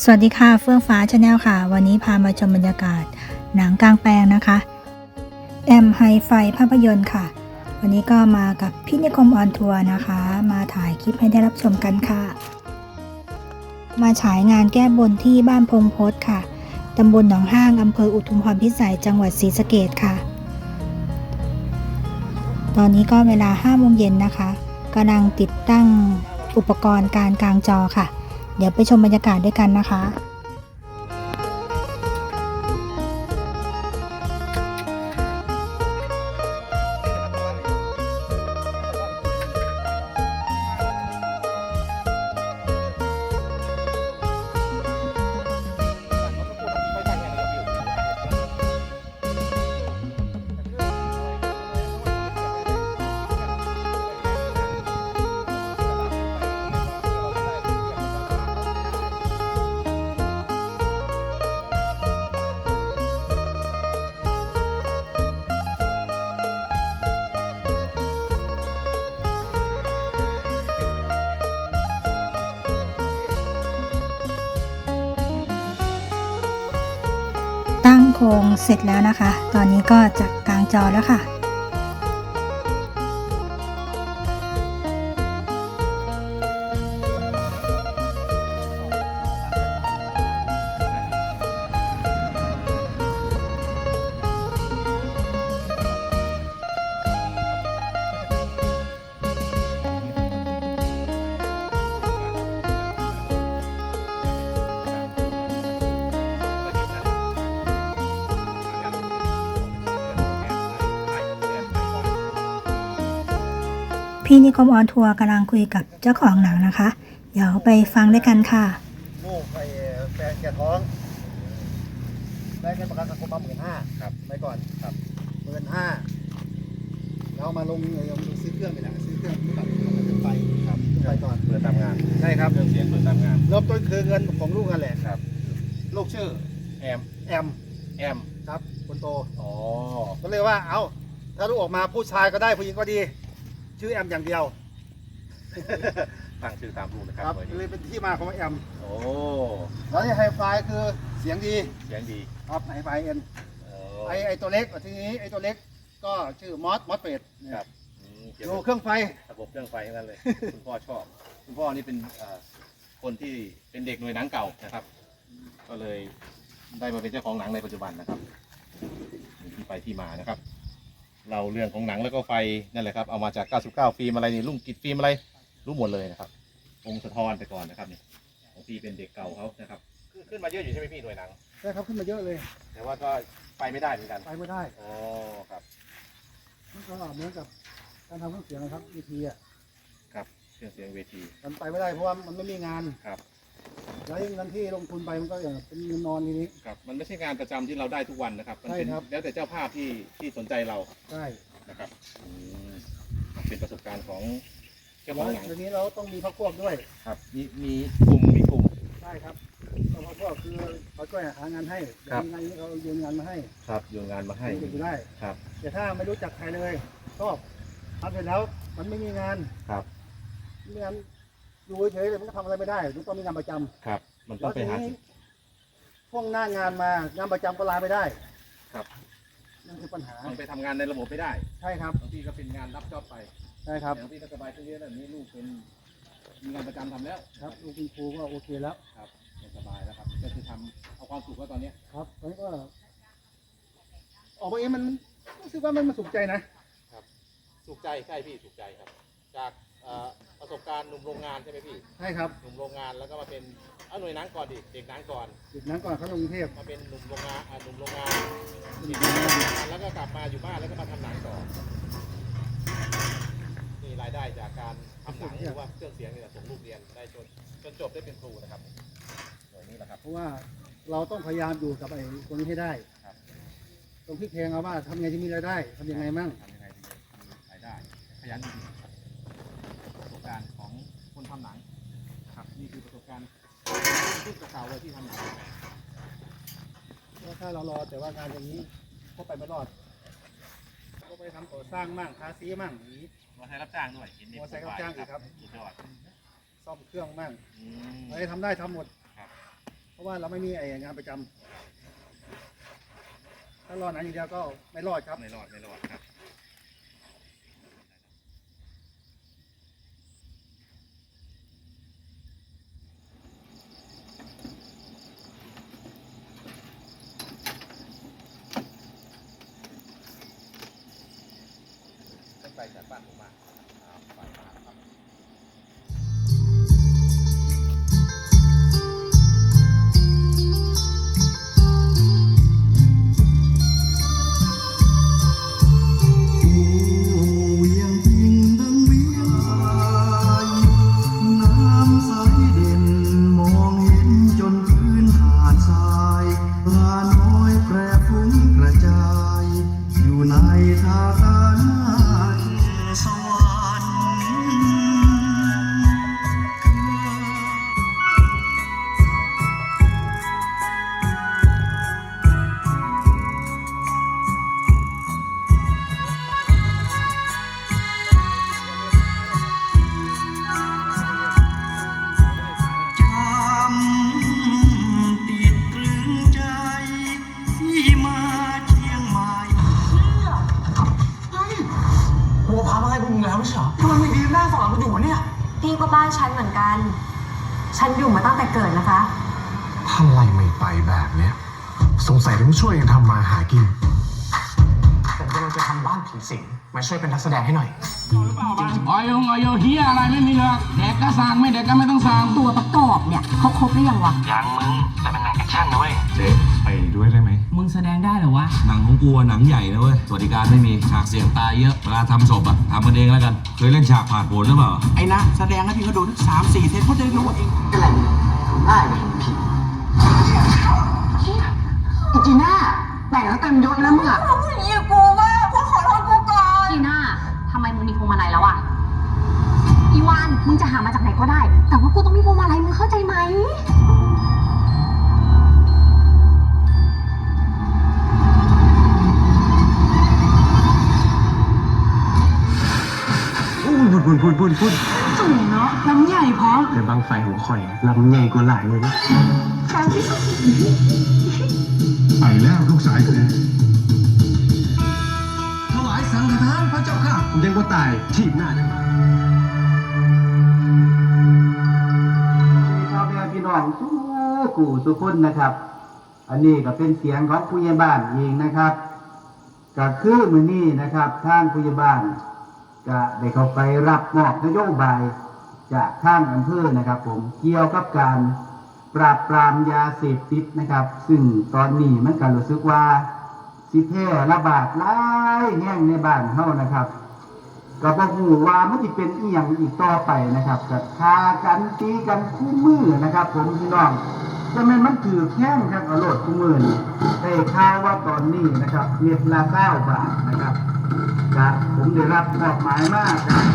สวัสดีค่ะเฟื่องฟ้าชาแนลค่ะ วันนี้พามาชมบรรยากาศ หนังกลางแปลงนะคะ แอมไฮไฟภาพยนตร์ค่ะ วันนี้ก็มากับพี่นิคมออนทัวร์นะคะ มาถ่ายคลิปให้ได้รับชมกันค่ะ มาฉายงานแก้บนที่บ้านพงพศค่ะตำบลหนองห้างอำเภออุทุมพรพิสัยจังหวัดศรีสะเกดค่ะ ตอนนี้ก็เวลา5โมงเย็นนะคะกำลังติดตั้งอุปกรณ์การกลางจอค่ะ เดี๋ยวไปชมบรรยากาศด้วยกันนะคะ รงเสร็จแล้วนะคะ ตอนนี้ก็จะกลางจอแล้วค่ะ พี่นิคมออนทัวร์กำลังคุยกับเจ้าของหนังนะคะ เดี๋ยวไปฟังด้วยกันค่ะลูกไอ้แฟนแกท้องได้เงินประกันสังคมมาหมื่นห้าครับไปก่อนครับหมื่นห้าเรามาลงเอ่อลงซื้อเครื่องไปแหละซื้อเครื่องแบบเครื่องไฟครับเครื่องไฟก่อนเปิดตามงานใช่ครับเครื่องเสียงเปิดตามงานเริ่มต้นคือเงินของลูกกันแหละครับ ลูกชื่อแอมแอมแอมครับคนโตอ๋อก็เลยว่าเอ้าถ้าลูกออกมาผู้ชายก็ได้ผู้หญิงก็ดี ชื่อแอมอย่างเดียว ตั้งชื่อตามลูกนะคครัรับบเลยเป็นที่มาของแอมโอ้แล้วที่ไฮไฟคือเสียงดีเสียงดีครับไฮไฟเอ็นโอ้ไอไอตัวเล็กทีนี้ไอตัวเล็กก็ชื่อมอสมอสเฟดครับอืมเกี่ยวดูกับเครื่องไฟ ระบบเครื่องไฟทั้งนั้นเลย คุณพ่อชอบ คุณพ่อนี่เป็นเอ่อคนที่เป็นเด็กหน่วยหนังเก่านะครับ ก็เลยได้มาเป็นเจ้าของหนังในปัจจุบันนะครับมีที่ไปที่มานะครับ เราเรื่องของหนังแล้วก็ไฟนั่นแหละครับเอามาจาก 99 ฟิล์มอะไรนี่ลุงกิดฟิล์มอะไรรู้หมดเลยนะครับ องค์สะท้อนไปก่อนนะครับนี่ของพี่เป็นเด็กเก่าเขานะครับขึ้นขึ้นมาเยอะอยู่ใช่ไหมพี่หน่วยหนัง ใช่ครับขึ้นมาเยอะเลย แต่ว่าก็ไปไม่ได้เหมือนกันไปไม่ได้อ๋อครับมันก็เหมือนกับการทำเครื่องเสียงนะครับวีทีอะครับเครื่องเสียงเวทีมันไปไม่ได้เพราะว่ามันไม่มีงานครับ แล้วเงินที่ลงทุนไปมันก็อย่างเป็นเงินนอนทีนี้ ครับ มันไม่ใช่งานประจำที่เราได้ทุกวันนะครับ มันเป็นใช่ครับ แล้วแต่เจ้าภาพที่ที่สนใจเราใช่นะครับอืมเป็นประสบการณ์ของเจ้าขแล้อวงหนังทีนี้เราต้องมีพักพวกด้วย ครับ มีมีกลุ่มมีกลุ่ม ใช่ครับต้องพักพวกคือเขาช่วยหางานให้ครับมีงานนี้เขาโยนงานมาให้ครับโยนงานมาให้เด็กอยู่ได้ ครับ แต่ถ้าไม่รู้จักใครเลยชอบทำเสร็จแล้วมันไม่มีงานครับ ไม่งั้น อยู่เฉยๆเลยมันก็ทำอะไรไม่ได้มันต้องมีงานประจำครับ มันแล้ต้อวงไปทีหานี้พวกหน้างานมางานประจำก็ลาไม่ได้ครับ นั่นคือปัญหามันไปทำงานในระบบไม่ได้ใช่ครับบางทีก็เป็นงานรับจอบไปใช่ครับบางทีก็สบายขึ้นเยอะแล้วนี่ลูกเป็นมีงานประจำทำแล้วครับลูกคุณครูก็โอเคแล้ว ครับสบายแล้วครับก็คือทำเอาความสุขแล้วตอนเนี้ยครับตอนนี้ก็ ออกมาเองมันรู้สึกว่ามันมันสุขใจนะ สุขใจใช่พี่สุขใจครับ จากเอ่อ ประสบการณ์หนุ่มโรงงานใช่ไหมพี่ใช่ครับหนุ่มโรงงานแล้วก็มาเป็นเอาหน่วยหนังก่อนดิเด็กหนังก่อน จุดนั้นก่อนเขาลงกรุงเทพมาเป็นหนุ่มโรงงานอ่าหนุ่มโรงงานเป็นอีกหนึ่งงานแล้วก็กลับมาอยู่บ้านแล้วก็มาทำหนังต่อนี่รายได้จากการทำหนังหรือว่าเครื่องเสียงนี่แหละส่งลูกเรียนได้จนจนจบได้เป็นครูนะครับหน่วยนี้แหละครับ เพราะว่าเราต้องพยายามอยู่กับไอ้ตรงนี้ให้ได้ครับ ตรงที่แพงเอาว่าทำไงจะมีรายได้ทำยังไงมั่งทำยังไงดีมีรายได้ขยันจริงๆครับประสบการณ์ของคนทำหนังนะครับนี่คือประสบการณ์ที่เก่าๆเลยที่ทำหนังเพราะถ้าเรารอแต่ว่างานอย่างนี้ก็ไปไม่รอดก็ไปทำก่อสร้างมั่งทาสีมั่งอย่างนี้มอเตอร์ไซค์รับจ้างด้วยเห็นมอเตอร์ไซค์รับจ้างอีกครับสุดยอดซ่อมเครื่องมั่งอืมอะไรทำได้ทำหมดครับเพราะว่าเราไม่มีไอ้งานประจำถ้ารอหนังอย่างเดียวก็ไม่รอดครับไม่รอดไม่รอดครับ ไปจากบ้านผมมา เนี่ยนี่ก็บ้านฉันเหมือนกัน ฉันอยู่มาตั้งแต่เกิดนะคะทำไมไม่ไปแบบเนี้ย สงสัยต้องช่วยกันทำมาหากินผมกำลังจะทำบ้านผีสิงมาช่วยเป็นนักแสดงให้หน่อย ออยงออยเฮียอะไรไม่มีหรอกแดกก็สั่งไม่แดกก็ไม่ต้องสั่งตัวประกอบเนี่ยเขาครบหรือยังวะยังมึงแต่เป็นหนังแอคชั่นนะเว้ย ดงได้เหรอวะ หนังของกูอะหนังใหญ่นะเว้ย สวัสดิการไม่มี ฉากเสี่ยงตายเยอะ เวลาทำศพอะทำกันเองแล้วกัน เคยเล่นฉากผ่านผลหรือเปล่า ไอ้นะ แสดงให้พี่เขาดูทั้งสามสี่เทปเขาจะได้รู้ว่าเองอะไร พุ่นพุ่นพุ่นพุ่นสูงเนาะลำใหญ่พร้อมแต่บางไฟหัวข่อยลำใหญ่กว่าหลายเลยนะไปแล้วลูกสายแกถวายสังฆทานพระเจ้าค่ะผมยังว่าตายทีบหน้าจังพ่อแม่พี่น้องทุกกูทุกคนนะครับ อันนี้ก็เป็นเสียงของผู้ใหญ่บ้านเองนะครับก็คือมือนี้นะครับทางผู้ใหญ่บ้าน ก็ได้เข้าไปรับมอบนโยบายจากทางอำเภอนะครับ ผมเกี่ยวกับการปราบปรามยาเสพติดนะครับ ซึ่งตอนนี้มันก็รู้สึกว่าสิแพร่ระบาดหลายแห่งในบ้านเฮานะครับก็บอกหูว่ามันจะเป็นอีหยังอีกต่อไปนะครับกับคากันตีกันคู่มือนะครับ ผมพี่น้องจะแม่นมันถือแข้งครับเอาโลดคู่มือนี่ได้ข่าวว่าตอนนี้นะครับเม็ดละเก้าบาทนะครับ ครับผมได้รับมอบหมายมากครับ